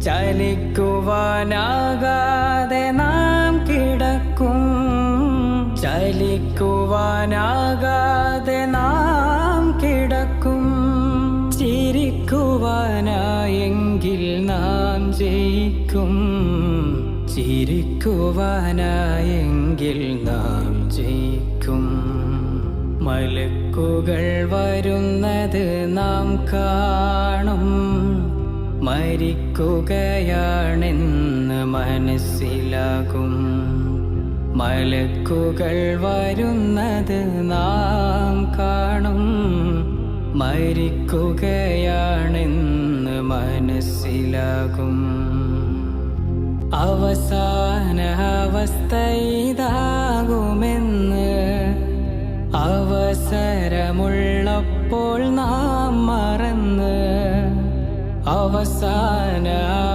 ചലിക്കുവാനാകാതെ നാം കിടക്കും. ചലിക്കുവാനാകാതെ നാം കിടക്കും. ചിരിക്കുവാനായെങ്കിൽ നാം ജയിക്കും. ചിരിക്കുവാനായെങ്കിൽ നാം ജയിക്കും. മലക്കുകൾ വരുന്നത് നാം കാണും. മരിക്കുകയാണെന്ന് മനസ്സിലാകും. മലക്കുകൾ വരുന്നത് നാം കാണും. മരിക്കുകയാണെന്ന് മനസ്സിലാകും. അവസാന അവസ്ഥ ഇതാകുമെന്ന് അവസരമുള്ളപ്പോൾ നാം മറന്ന് of a now.